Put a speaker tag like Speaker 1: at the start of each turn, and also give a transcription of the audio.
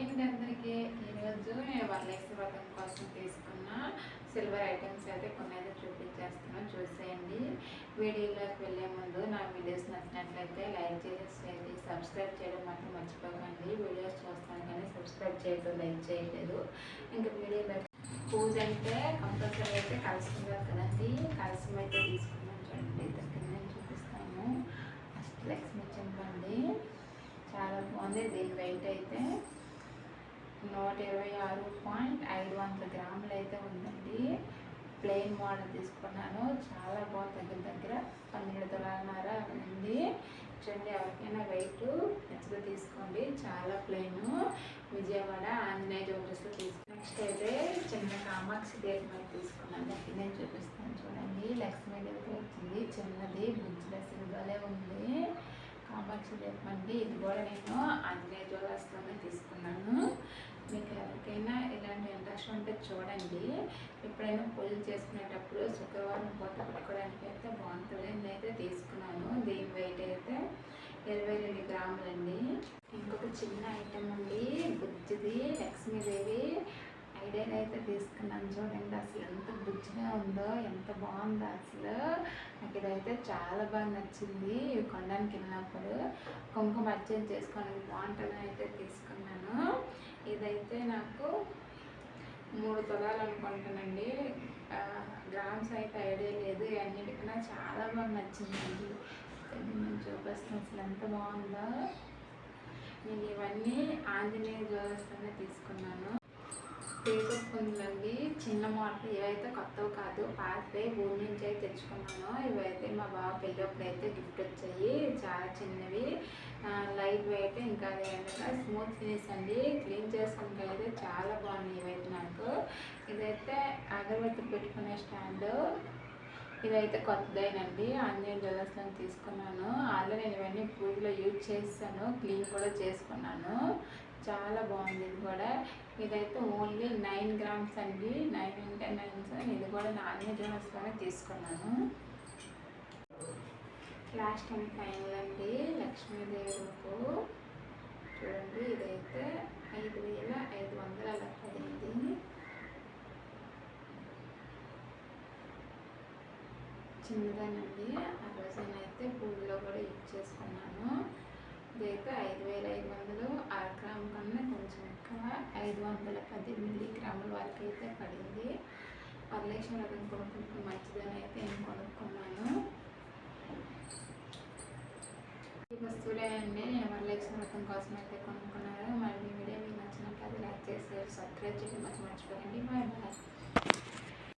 Speaker 1: అండి అందరికీ ఈరోజు నేను వరలక్ష్మి వ్రతం కోసం తీసుకున్న సిల్వర్ ఐటమ్స్ అయితే కొన్ని అయితే చూపించేస్తున్నాను చూసేయండి. వీడియోలోకి వెళ్ళే ముందు నా వీడియోస్ నచ్చినట్లయితే లైక్ చేసి షేర్ చేసి సబ్స్క్రైబ్ చేయడం మాత్రం మర్చిపోకండి. వీడియోస్ చూస్తాను కానీ సబ్స్క్రైబ్ చేయడం లైక్ చేయలేదు. ఇంకా వీడియోలో పూజ అయితే కంపల్సరీ అయితే కలుసుకుంటారు కదండి. కలసం అయితే తీసుకున్నాను చూడండి. దగ్గర నేను చూపిస్తాను. లక్ష్మి చెంపండి చాలా బాగుంది. దీని వెయిట్ అయితే నూట ఇరవై ఆరు పాయింట్ ఐదు వందల గ్రాములు అయితే ఉందండి. ప్లెయిన్ మోడల్ తీసుకున్నాను. చాలా బాగా దగ్గర దగ్గర పన్నెండు తులాలన్నర ఉంది. చూడండి ఎవరికైనా వెయిట్ నచ్చితే తీసుకోండి. చాలా ప్లెయిన్. విజయవాడ ఆంజనేయ జ్యువెలర్స్లో తీసుకున్నాను నెక్స్ట్ అయితే చిన్న కామాక్షి దేవి మీద తీసుకున్నాను. దగ్గర నేను చూపిస్తాను చూడండి. లక్ష్మీదేవి వచ్చింది. చిన్నది బుజ్జిల సింగలే ఉంది. కామాక్షి దేవి అండి. ఇది కూడా నేను ఆంజనేయ జ్యువెలర్స్లోనే తీసుకున్నాను. మీకు ఎవరికైనా ఇలాంటి ఇంట్రెస్ట్ ఉంటే చూడండి. ఎప్పుడైనా పూజలు చేసుకునేటప్పుడు శుక్రవారం పూట పెట్టుకోవడానికి అయితే బాగుంటుంది నేనైతే తీసుకున్నాను. దీని వెయిట్ అయితే ఇరవై రెండు గ్రాములండి. ఇంకొక చిన్న ఐటెం అండి బుజ్జిది లక్ష్మీదేవి ఐడియాలు అయితే తీసుకున్నాను చూడండి. అసలు ఎంత బుజ్జిగా ఉందో ఎంత బాగుందో అసలు. నాకు ఇదైతే చాలా బాగా నచ్చింది ఇవి కొనడానికి వెళ్ళినప్పుడు. కుంకుమ అర్చన చేసుకోవడానికి బాగుంటుందని అయితే తీసుకున్నాను. ఇదైతే నాకు మూడు తులాలు అనుకుంటానండి గ్రామ్స్ అయితే ఐడియా లేదు. అన్నిటికన్నా చాలా బాగా నచ్చిందండి. నేను చూపిస్తాను. అసలు ఎంత బాగుందో. నేను ఇవన్నీ ఆంజనేయ జ్యువెలర్స్లోనే తీసుకున్నాను. పేపర్ పుంజులండి చిన్న మోడల్ ఇవైతే కొత్తవి కాదు పాతవే ఊరి నుంచి అయితే తెచ్చుకున్నాను ఇవైతే మా బావ పెళ్ళప్పుడు అయితే గిఫ్ట్ వచ్చాయి చాలా చిన్నవి. లైట్ వెయిట్ ఇంకా అదేంటంటే స్మూత్ ఫినిష్ అండి. క్లీన్ చేసుకుని అయితే చాలా బాగున్నాయి ఇవైతే నాకు. ఇదైతే అగరబత్తి పెట్టుకునే స్టాండ్. ఇదైతే కొత్తదేనండి. ఆంజనేయ జ్యువెలర్స్లో తీసుకున్నాను. ఆల్రెడీ నేను ఇవన్నీ పూజలో యూజ్ చేస్తాను క్లీన్ కూడా చేసుకున్నాను. చాలా బాగుంది ఇది కూడా. ఇదైతే ఓన్లీ నైన్ గ్రామ్స్ అండి. నైన్ అంటే నైన్ ఇది కూడా నాన్ వెజ్ జ్యువెలర్స్లోనే తీసుకున్నాను. లాస్ట్ అండ్ ఫైనల్ అండి. లక్ష్మీదేవి రూపు చూడండి ఇదైతే ఐదు వేల ఐదు వందల అలా పడింది చిన్నదానండి. ఆ రోజు నేనైతే పూల్లో కూడా యూజ్ చేసుకున్నాను. ఇదైతే ఐదు వేల ఐదు వందలు అర గ్రామ్ కన్నా కొంచెం ఎక్కువ ఐదు వందల పది మిల్లీగ్రాముల వరకు అయితే పడింది. వరలక్ష్మి రకం కొనుక్కుంటే మంచిదని అయితే నేను కొనుక్కున్నాను. ఈ వస్తువులే అండి. నేను వరలక్ష్మి వ్రతం కోసం అయితే కొనుక్కున్నాను. మరి మీ వీడియో మీకు నచ్చినట్లయితే లైక్ చేసి సబ్స్క్రైబ్ చేయడం మాత్రం మర్చిపోకండి. Bye bye.